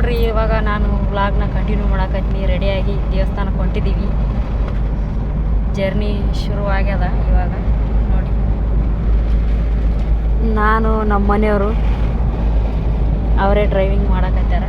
ನೋಡ್ರಿ, ಇವಾಗ ನಾನು ವ್ಲಾಗ್ನ ಕಂಟಿನ್ಯೂ ಮಾಡಕತ್ತೀನಿ. ರೆಡಿಯಾಗಿ ದೇವಸ್ಥಾನಕ್ಕೆ ಹೊಂಟಿದ್ದೀವಿ ಜರ್ನಿ ಶುರು ಆಗ್ಯದ ಇವಾಗ. ನೋಡಿ. ನಾನು ನಮ್ಮ ಮನೆಯವರು ಅವರೇ ಡ್ರೈವಿಂಗ್ ಮಾಡಕತ್ತಾರ.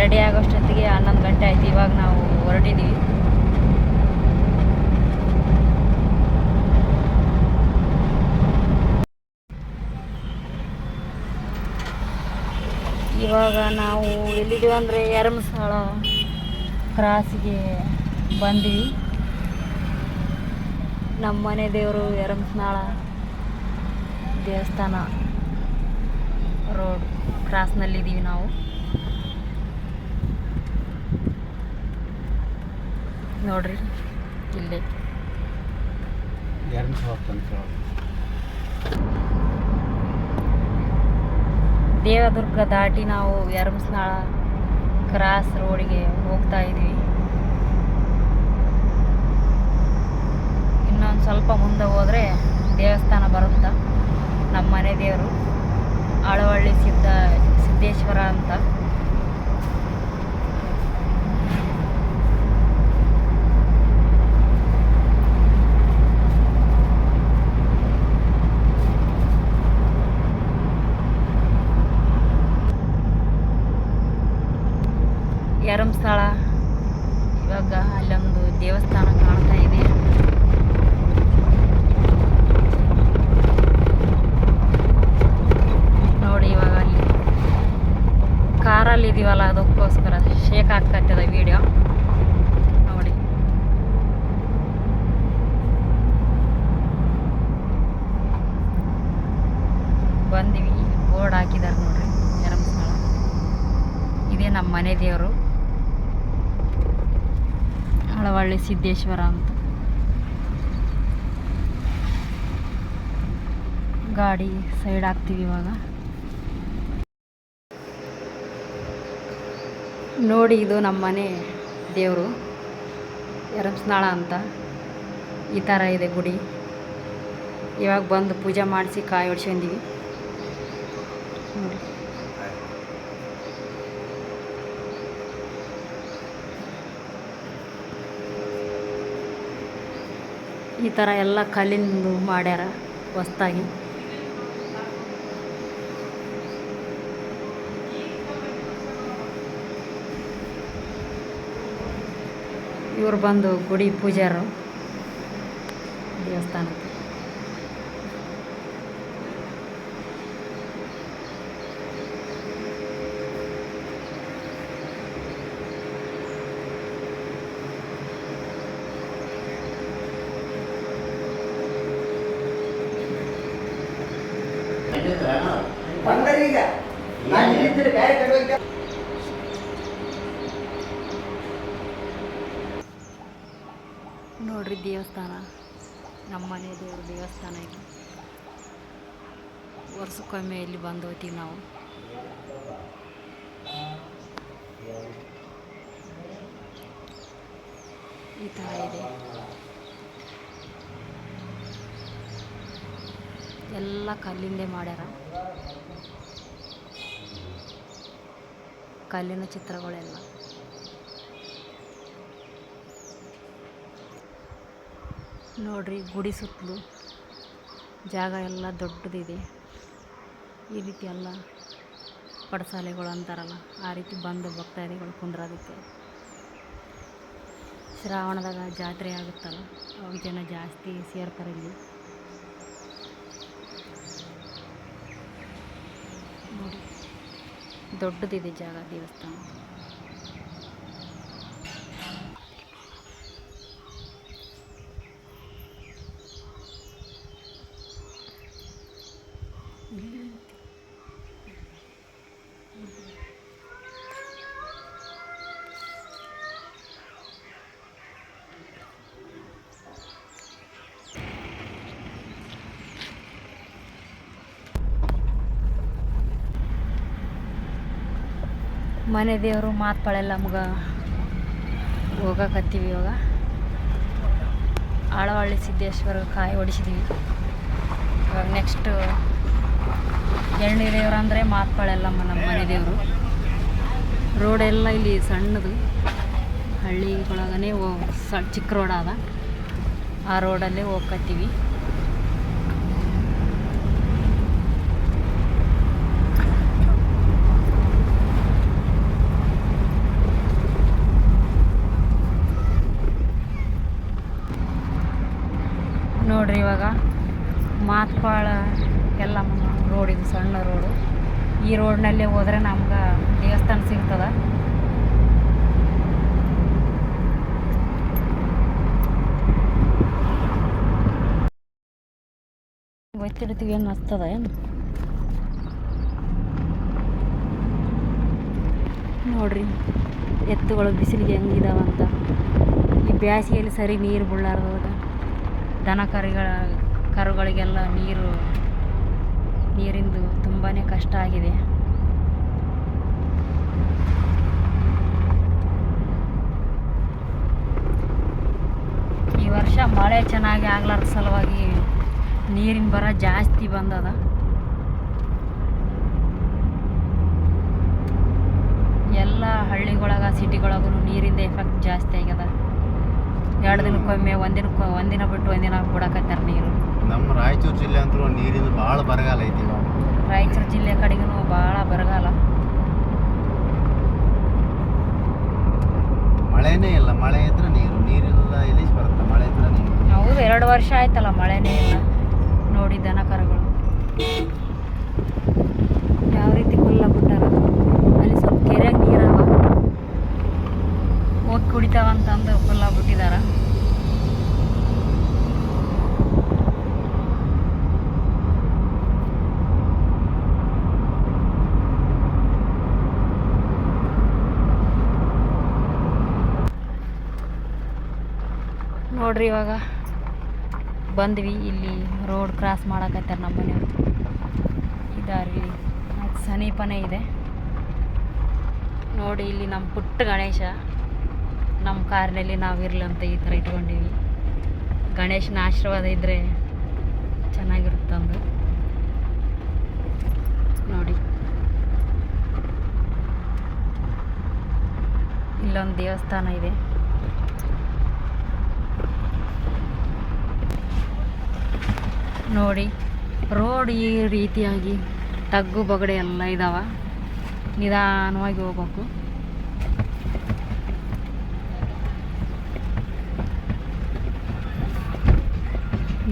ರೆಡಿ ಆಗೋಷ್ಟೊತ್ತಿಗೆ ಹನ್ನೊಂದು ಗಂಟೆ ಆಯ್ತು. ಇವಾಗ ನಾವು ಹೊರಟಿದ್ದೀವಿ ಇವಾಗ ನಾವು ಎಲ್ಲಿದ್ದೀವಿ ಅಂದರೆ ಎರಮಸಾಳ ಕ್ರಾಸಿಗೆ ಬಂದ್ವಿ. ನಮ್ಮ ಮನೆ ದೇವರು ಎರಮಸನಾಳ ದೇವಸ್ಥಾನ ರೋಡ್ ಕ್ರಾಸ್ನಲ್ಲಿದ್ದೀವಿ ನಾವು. ನೋಡ್ರಿ ಇಲ್ಲೇ. ಹೋಗ್ತಂತ ದೇವದುರ್ಗ ದಾಟಿ ನಾವು ಯರಮಸ್ನಾಳ ಕ್ರಾಸ್ ರೋಡಿಗೆ ಹೋಗ್ತಾ ಇದ್ದೀವಿ ಇನ್ನೊಂದು ಸ್ವಲ್ಪ ಮುಂದೆ ಹೋದರೆ ದೇವಸ್ಥಾನ ಬರುತ್ತಾ? ನಮ್ಮ ಮನೆ ದೇವರು ಆಳವಳ್ಳಿ ಸಿದ್ಧ ಸಿದ್ದೇಶ್ವರ ಅಂತ ಯರಮಸ್ಥಳ ಇವಾಗ ಅಲ್ಲೊಂದು ದೇವಸ್ಥಾನ ಕಾಣ್ತಾ ಇದೆ ನೋಡಿ ಇವಾಗ ಅಲ್ಲಿ ಕಾರಲ್ಲಿ ಇದೀವಲ್ಲ ಅದಕ್ಕೋಸ್ಕರ ಶೇಕ್ ಆಗ್ತದ ವಿಡಿಯೋ ನೋಡಿ ಬಂದಿವಿ ಬೋರ್ಡ್ ಹಾಕಿದಾರೆ ನೋಡ್ರಿ ಯರಮಸ್ಥಳ ಇದೇ ನಮ್ಮ ಮನೆ ದೇವರು ಹಳವಳ್ಳಿ ಸಿದ್ದೇಶ್ವರ ಅಂತ. ಗಾಡಿ ಸೈಡ್ ಹಾಕ್ತೀವಿ ಇವಾಗ. ನೋಡಿ ಇದು ನಮ್ಮ ಮನೆ ದೇವರು. ಎರಮ್ಸ್ನಾಳ ಅಂತ. ಈ ಥರ ಇದೆ ಗುಡಿ. ಇವಾಗ ಬಂದು ಪೂಜೆ ಮಾಡಿಸಿ ಕಾಯಿ ನೋಡಿ. ಈ ಥರ ಎಲ್ಲ ಕಲ್ಲಿಂದು ಮಾಡ್ಯಾರ ಹೊಸ್ತಾಗಿ ಇವ್ರು ಬಂದು ಗುಡಿ ಪೂಜಾರು ದೇವಸ್ಥಾನಕ್ಕೆ. ದೇವಸ್ಥಾನ ನಮ್ಮ ಮನೆ ದೇವ್ರ ದೇವಸ್ಥಾನ ಇದು. ವರ್ಷಕ್ಕೊಮ್ಮೆ ಇಲ್ಲಿ ಬಂದು ಹೋಗ್ತೀವಿ ನಾವು. ಈ ಥರ ಇದೆ. ಎಲ್ಲ ಕಲ್ಲಿಂದೇ ಮಾಡ್ಯಾರ. ಕಲ್ಲಿನ ಚಿತ್ರಗಳೆಲ್ಲ. ನೋಡ್ರಿ, ಗುಡಿ ಸುತ್ತಲು ಜಾಗ ಎಲ್ಲ ದೊಡ್ಡದಿದೆ. ಈ ರೀತಿ ಎಲ್ಲ ಪಡಸಾಲೆಗಳು ಅಂತಾರಲ್ಲ, ಆ ರೀತಿ ಬಂದು ಭಕ್ತಾದಿಗಳು ಕುಂದ್ರೋದಕ್ಕೆ ಶ್ರಾವಣದಾಗ ಜಾತ್ರೆ ಆಗುತ್ತಲ್ಲ, ಅವಾಗ ಜನ ಜಾಸ್ತಿ ಸೇರ್ತಾರೆ ಇಲ್ಲಿ. ನೋಡಿ, ದೊಡ್ಡದಿದೆ ಜಾಗ ದೇವಸ್ಥಾನ. ಮನೆ ದೇವರು ಮಾತ್ಪಳೆಲ್ಲ ನಮ್ಗೆ ಹೋಗಕತ್ತೀವಿ ಇವಾಗ. ಆಳವಳ್ಳಿ ಸಿದ್ದೇಶ್ವರ ಕಾಯಿ ಹೊಡಿಸಿದ್ವಿ ಇವಾಗ ನೆಕ್ಸ್ಟು ಎಣ್ಣೆ ದೇವ್ರು ಅಂದರೆ ಮಾತ್ಪಾಳೆಲ್ಲಮ್ಮ ನಮ್ಮ ಮನೆ ದೇವರು. ರೋಡೆಲ್ಲ ಇಲ್ಲಿ ಸಣ್ಣದು. ಹಳ್ಳಿಗೊಳಗನೆ ಹೋ ಸ ಚಿಕ್ಕ ರೋಡ್ ಅದ ಆ ರೋಡಲ್ಲೇ ಹೋಗ್ಕತ್ತೀವಿ. ನೋಡ್ರಿ ಇವಾಗ ಮಾತ್ಪಾಳ ಎಲ್ಲ ರೋಡ್ ಇದು ಸಣ್ಣ ರೋಡು. ಈ ರೋಡ್ನಲ್ಲೇ ಹೋದ್ರೆ ನಮ್ಗೆ ದೇವಸ್ಥಾನ ಸಿಗ್ತದ. ಗೊತ್ತಿರ್ತೀವಿ ಏನು ಹಸ್ತದ ಏನು? ನೋಡ್ರಿ, ಎತ್ತುಗಳು, ಬಿಸಿಲಿಗೆ ಹೆಂಗಿದಾವಂತ. ಈ ಬೇಸಿಗೆಯಲ್ಲಿ ಸರಿ ನೀರು ಬೀಳಾರ್ದಾಗ ದನ ಕರುಗಳ, ಕರುಗಳಿಗೆಲ್ಲ ನೀರು, ನೀರಿಂದು ತುಂಬಾ ಕಷ್ಟ ಆಗಿದೆ. ಈ ವರ್ಷ ಮಳೆ ಚೆನ್ನಾಗಿ ಆಗ್ಲಾರ್ದ ಸಲುವಾಗಿ ನೀರಿನ ಬರ ಜಾಸ್ತಿ ಬಂದದ. ಎಲ್ಲ ಹಳ್ಳಿಗೊಳಗ ಸಿಟಿಗೊಳಗೂ ನೀರಿಂದ ಎಫೆಕ್ಟ್ ಜಾಸ್ತಿ ಆಗ್ಯದ. ಎರಡು ದಿನಕ್ಕೊಮ್ಮೆ ಒಂದಿನಕ್ಕೆ ಒಂದಿನ ಬಿಟ್ಟು ಒಂದಿನ ಬಿಡಕತ್ತಾರ ನೀರು. ನಮ್ಮ ರಾಯಚೂರು ಜಿಲ್ಲೆ ಅಂತೂ ನೀರಿನ ಭಾಳ ಬರಗಾಲ ಐತಿ ರಾಯಚೂರು ಜಿಲ್ಲೆ ಕಡೆಗೂ ಭಾಳ ಬರಗಾಲ. ಮಳೆನೇ ಇಲ್ಲ ಮಳೆ ಇದ್ರೆ ನೀರು ನೀರಿಲ್ಲ ಎಲ್ಲಿ ಬರುತ್ತೆ? ಮಳೆ ಇದ್ರೆ ನೀರು. ಹೌದು ಎರಡು ವರ್ಷ ಆಯ್ತಲ್ಲ ಮಳೆನೇ ಇಲ್ಲ. ನೋಡಿ ದನ ಕರುಗಳು. ಹೋಗಿ ಫುಲ್ಲ ಬಿಟ್ಟಿದ್ದಾರೆ ನೋಡ್ರಿ ಇವಾಗ ಬಂದ್ವಿ, ಇಲ್ಲಿ ರೋಡ್ ಕ್ರಾಸ್ ಮಾಡಕತ್ತಾರ ನಮ್ಮ ಮನೆಯವರು ಇದಾರಿ ಸಮೀಪನೇ ಇದೆ. ನೋಡಿ ಇಲ್ಲಿ ನಮ್ಮ ಪುಟ್ಟ ಗಣೇಶ. ನಮ್ಮ ಕಾರಿನಲ್ಲಿ ನಾವು ಇರಲಿ ಅಂತ ಈ ಥರ ಇಟ್ಕೊಂಡಿವಿ. ಗಣೇಶನ ಆಶೀರ್ವಾದ ಇದ್ದರೆ ಚೆನ್ನಾಗಿರುತ್ತಂದು ನೋಡಿ. ಇಲ್ಲೊಂದು ದೇವಸ್ಥಾನ ಇದೆ. ನೋಡಿ, ರೋಡ್ ಈ ರೀತಿಯಾಗಿ ತಗ್ಗು ಬಗಡೆ ಎಲ್ಲ ಇದಾವ. ನಿಧಾನವಾಗಿ ಹೋಗ್ಬೇಕು.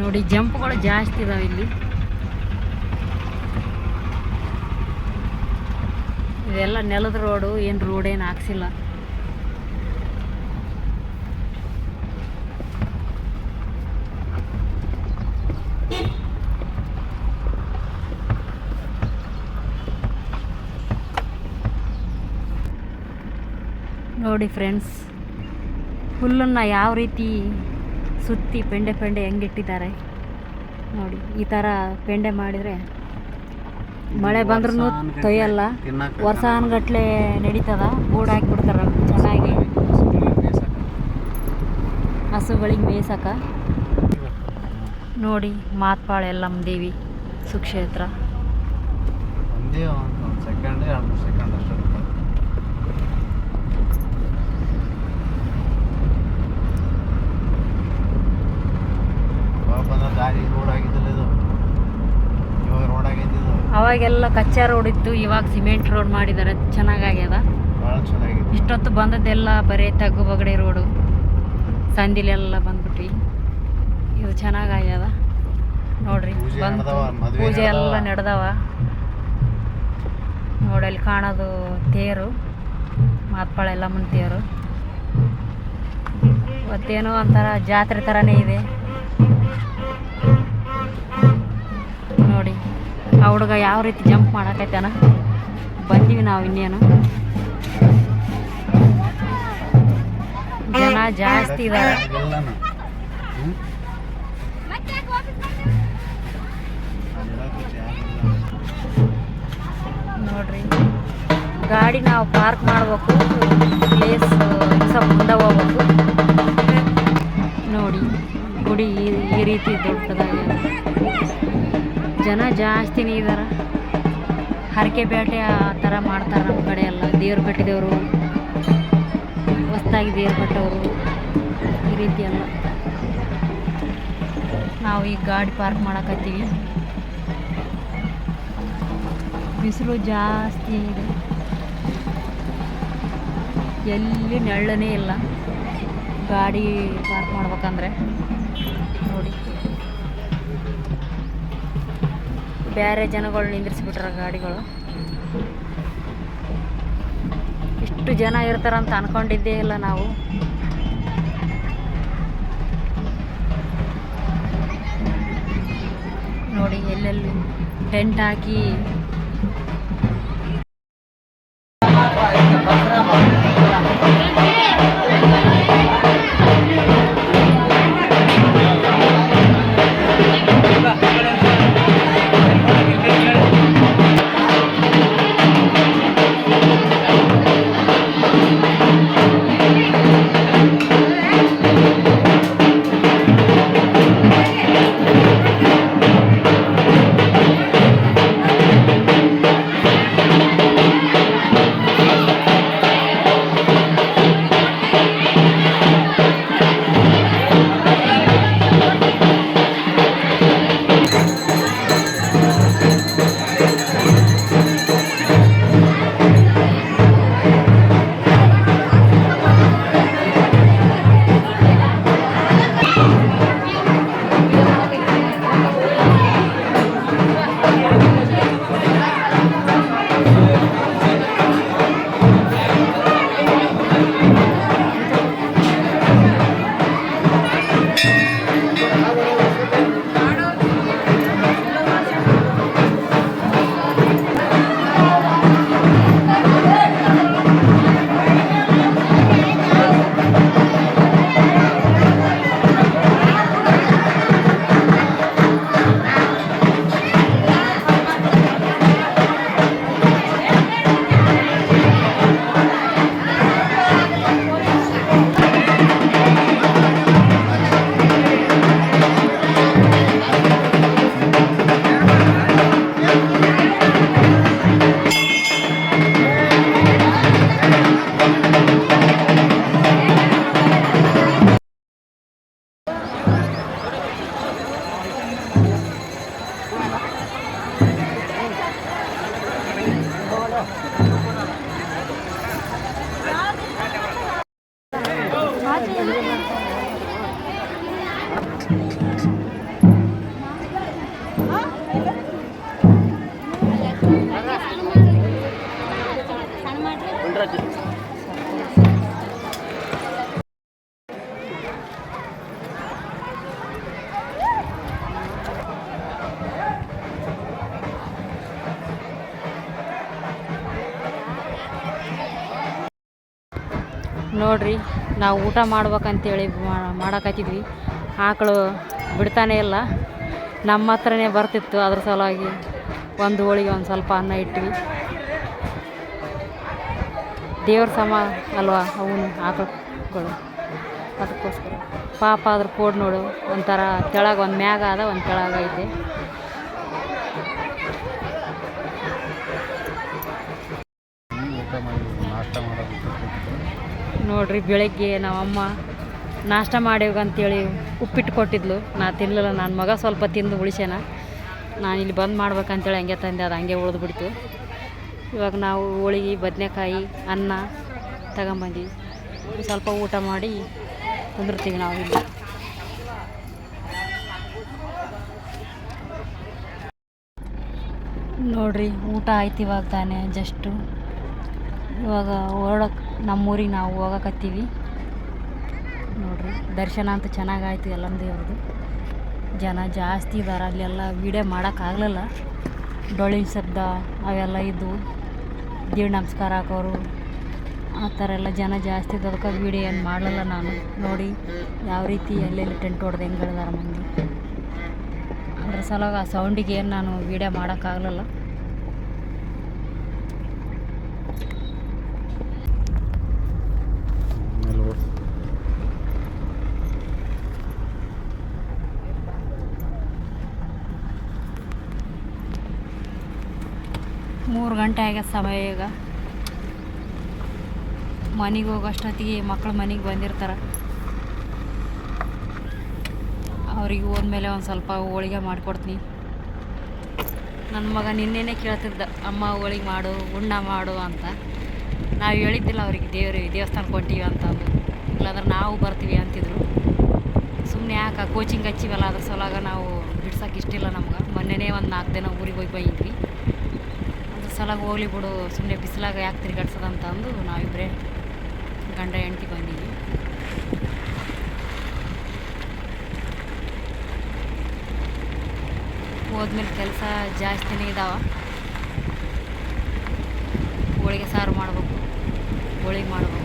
ನೋಡಿ, ಜಂಪ್ಗಳು ಜಾಸ್ತಿ ಇದಾವೆ ಇಲ್ಲಿ. ಇದೆಲ್ಲ ನೆಲದ ರೋಡು, ಏನು ರೋಡ್ ಏನು ಹಾಕ್ಸಿಲ್ಲ. ನೋಡಿ ಫ್ರೆಂಡ್ಸ್ ಹುಲ್ಲನ್ನು ಯಾವ ರೀತಿ ಸುತ್ತಿ ಪೆಂಡೆ ಪೆಂಡೆ ಹೆಂಗಿಟ್ಟಿದ್ದಾರೆ. ನೋಡಿ, ಈ ಥರ ಪೆಂಡೆ ಮಾಡಿದರೆ ಮಳೆ ಬಂದ್ರೂ ತೊಯ್ಯಲ್ಲ. ವರ್ಷಾನ್ಗಟ್ಲೆ ನಡೀತದ ಗೂಡು ಹಾಕಿಬಿಡ್ತಾರ ಚೆನ್ನಾಗಿ. ಹಸುಗಳಿಗೆ ಮೇಯ್ಸಕ. ನೋಡಿ ಮಾತ್ಪಾಳ ಎಲ್ಲಮ್ಮ ದೇವಿ ಸುಕ್ಷೇತ್ರ. ಒಂದೇ ಸೆಕೆಂಡ್ ಎರಡು ಸೆಕೆಂಡ್ ಅಷ್ಟೇ ಇರ್ತದೆ. ಇವಾಗ ಬಂದ ದಾರಿ ರೋಡ್ ಆಗಿದ್ದಿಲ್ಲ ಇದು ಇವಾಗ ರೋಡ್ ಆಗೈತಿ ಇದು ಅವಾಗೆಲ್ಲ ಕಚ್ಚಾ ರೋಡ್ ಇತ್ತು ಇವಾಗ ಸಿಮೆಂಟ್ ರೋಡ್ ಮಾಡಿದ್ದಾರೆ ಚೆನ್ನಾಗಾಗ್ಯದ? ಭಾಳ ಇಷ್ಟೊತ್ತು ಬಂದದ್ದೆಲ್ಲ ಬರೀ ತಗ್ಗು ಬಗಡೆ ರೋಡು ಸಂದಿಲೆಲ್ಲ ಬಂದ್ಬಿಟ್ವಿ. ಇದು ಚೆನ್ನಾಗಾಗ್ಯದ? ನೋಡ್ರಿ ಪೂಜೆ ಬಂತು. ಪೂಜೆ ಎಲ್ಲ ನಡ್ದವ. ನಡೆದವ. ನೋಡಿ ಅಲ್ಲಿ ಕಾಣೋದು ತೇರು ಮಾತ್ಪಾಳೆಲ್ಲ ಮುಂದೆ ತೇರು. ಇವತ್ತೇನೋ ಒಂಥರ ಜಾತ್ರೆ ಥರನೇ ಇದೆ. ಹುಡುಗ ಯಾವ ರೀತಿ ಜಂಪ್ ಮಾಡಕೈತಾನ? ಬಂದೀವಿ ನಾವು ಇನ್ನೇನು. ಜನ ಜಾಸ್ತಿ ಇದ್ದಾರೆ. ನೋಡ್ರಿ. ಗಾಡಿ ನಾವು ಪಾರ್ಕ್ ಮಾಡ್ಬೇಕು. ಪ್ಲೇಸ್ ಸ್ವಲ್ಪ ಮುಂದೆ ಹೋಗ್ಬೇಕು. ನೋಡಿ, ಗುಡಿ ಈ ರೀತಿ ದೊಡ್ಡದಾಗಿ ಜನ ಜಾಸ್ತಿನೇ ಇದ್ದಾರೆ ಹರಕೆ ಬೇಟೆ ಆ ಥರ ಮಾಡ್ತಾರೆ ನಮ್ಮ ಕಡೆ ಎಲ್ಲ. ದೇವ್ರು ಕಟ್ಟಿದವರು ಹೊಸ್ದಾಗಿ ದೇವ್ರು ಕಟ್ಟವರು ಈ ರೀತಿ ಎಲ್ಲ. ನಾವು ಈಗ ಗಾಡಿ ಪಾರ್ಕ್ ಮಾಡಕತ್ತೀವಿ. ಬಿಸಿಲು ಜಾಸ್ತಿ ಇದೆ. ಎಲ್ಲಿ ನೆಳ್ಳನೇ ಇಲ್ಲ. ಗಾಡಿ ಪಾರ್ಕ್ ಮಾಡ್ಬೇಕಂದ್ರೆ. ಬೇರೆ ಜನಗಳು ನಿಂದ್ರಿಸ್ಬಿಟ್ರ ಗಾಡಿಗಳು. ಇಷ್ಟು ಜನ ಇರ್ತಾರಂತ ಅನ್ಕೊಂಡಿದ್ದೇ ಇಲ್ಲ ನಾವು. ನೋಡಿ ಎಲ್ಲೆಲ್ಲಿ ಟೆಂಟ್ ಹಾಕಿ ನಾವು ಊಟ ಮಾಡ್ಬೇಕಂತೇಳಿ ಮಾಡಕತ್ತಿದ್ವಿ. ಆಕಳು ಬಿಡ್ತಾನೆ ಇಲ್ಲ. ನಮ್ಮ ಹತ್ರನೇ ಬರ್ತಿತ್ತು, ಅದ್ರ ಸಲುವಾಗಿ ಒಂದು ಹೋಳಿಗೆ ಒಂದು ಸ್ವಲ್ಪ ಅನ್ನ ಇಟ್ವಿ. ದೇವ್ರ ಸಮ ಅಲ್ವಾ ಅವನು, ಆಕಳುಗಳು. ಅದಕ್ಕೋಸ್ಕರ. ಪಾಪ ಅದ್ರ ಕೋಡ್ ನೋಡು, ಒಂಥರ ತೆಳಗೆ ಒಂದು ಮ್ಯಾಗ ಅದ ಒಂದು ತೆಳಗ ಐತೆ ಊಟ ಮಾಡಿ ನಾಷ್ಟ ಮಾಡೋದು ನೋಡ್ರಿ, ಬೆಳಗ್ಗೆ ನಮ್ಮಮ್ಮ ನಾಷ್ಟ ಅಂತೇಳಿ ಉಪ್ಪಿಟ್ಟು ಕೊಟ್ಟಿದ್ಲು. ನಾ ತಿನ್ನಲಿಲ್ಲ ನನ್ನ ಮಗ ಸ್ವಲ್ಪ ತಿಂದು ಉಳಿಸ್ಯಾನ. ನಾನು ಇಲ್ಲಿ ಬಂದ್ ಮಾಡ್ಬೇಕಂತೇಳಿ ಹಂಗೆ ತಂದೆ, ಅದು ಹಂಗೆ ಉಳಿದ್ಬಿಡ್ತು ಇವಾಗ ನಾವು ಹೋಳಿಗೆ, ಬದನೆಕಾಯಿ, ಅನ್ನ ತಗೊಂಬಂದಿವಿ. ಸ್ವಲ್ಪ ಊಟ ಮಾಡಿ ಕುಂದಿರ್ತೀವಿ ನಾವು ಇಲ್ಲಿ. ನೋಡ್ರಿ, ಊಟ ಆಯ್ತು ಇವಾಗ ತಾನೇ ಜಸ್ಟು ಇವಾಗ ಹೊರಡಕ್ಕೆ ನಮ್ಮೂರಿಗೆ ನಾವು ಹೋಗಕತ್ತೀವಿ. ನೋಡ್ರಿ, ದರ್ಶನ ಅಂತೂ ಚೆನ್ನಾಗಾಯ್ತು ಎಲ್ಲ ದೇವ್ರದ್ದು ಜನ ಜಾಸ್ತಿ ಇದ್ದಾರೆ ಅಲ್ಲೆಲ್ಲ ವೀಡಿಯೋ ಮಾಡೋಕ್ಕಾಗಲಿಲ್ಲ ಡೊಳ್ಳಿನ ಶಬ್ದ ಅವೆಲ್ಲ ಇದ್ದವು ದೇವ್ರ ನಮಸ್ಕಾರ ಹಾಕೋರು, ಆ ಥರ ಎಲ್ಲ ಜನ ಜಾಸ್ತಿ ಅದಕ್ಕೆ ವೀಡಿಯೋ ಏನು ಮಾಡಲಿಲ್ಲ ನಾನು. ನೋಡಿ, ಯಾವ ರೀತಿ ಎಲ್ಲೆಲ್ಲಿ ಟೆಂಟ್ ಹೊಡೆದು ಹೆಂಗೆ ಹೇಳಿದಾರೆ ಮಂದಿ. ಅದ್ರ ಸಲುವಾಗಿ ಆ ಸೌಂಡಿಗೆ ಏನು ನಾನು ವೀಡಿಯೋ ಮಾಡೋಕ್ಕಾಗಲಿಲ್ಲ ಮೂರು ಗಂಟೆ ಆಗ್ಯದ ಸಮಯ ಈಗ. ಮನೆಗೆ ಹೋಗೋಷ್ಟೊತ್ತಿಗೆ ಮಕ್ಕಳು ಮನೆಗೆ ಬಂದಿರ್ತಾರೆ. ಅವ್ರಿಗೆ ಹೋದ್ಮೇಲೆ ಒಂದು ಸ್ವಲ್ಪ ಹೋಳಿಗೆ ಮಾಡಿಕೊಡ್ತೀನಿ. ನನ್ನ ಮಗ ನಿನ್ನೆನೇ ಕೇಳ್ತಿದ್ದ, ಅಮ್ಮ, ಹೋಳಿಗೆ ಮಾಡು ಉಣ್ಣ ಮಾಡು ಅಂತ. ನಾವು ಹೇಳಿದ್ದಿಲ್ಲ ಅವ್ರಿಗೆ, ದೇವರು ದೇವಸ್ಥಾನಕ್ಕೆ ಹೊಂಟೀವಿ ಅಂತಂದು ಇಲ್ಲಾಂದ್ರೆ ನಾವು ಬರ್ತೀವಿ ಅಂತಿದ್ರು. ಸುಮ್ಮನೆ ಯಾಕೆ ಕೋಚಿಂಗ್ ಹಚ್ಚಿವಲ್ಲ, ಅದ್ರ ಸಲುವಾಗ ನಾವು ಬಿಡ್ಸೋಕೆ ಇಷ್ಟಿಲ್ಲ ನಮ್ಗೆ. ಮೊನ್ನೆನೇ ಒಂದು ನಾಲ್ಕು ದಿನ ಊರಿಗೆ ಹೋಗಿ ಬಂದಿದ್ವಿ ಸಲುವಾಗಿ ಹೋಗ್ಲಿ ಬಿಡು ಸುಮ್ಮನೆ ಬಿಸಿಲಾಗ ಯಾಕೆ ತಿರುಗಾಡ್ಸದಂತ ಅಂದು ನಾವಿಬ್ಬರೇ ಗಂಡ ಹೆಂಡ್ತಿ ಬಂದೀವಿ. ಹೋದ್ಮೇಲೆ ಕೆಲಸ ಜಾಸ್ತಿನೇ ಇದಾವ. ಹೋಳಿಗೆ ಸಾರು ಮಾಡಬೇಕು, ಹೋಳಿಗೆ ಮಾಡ್ಬೇಕು.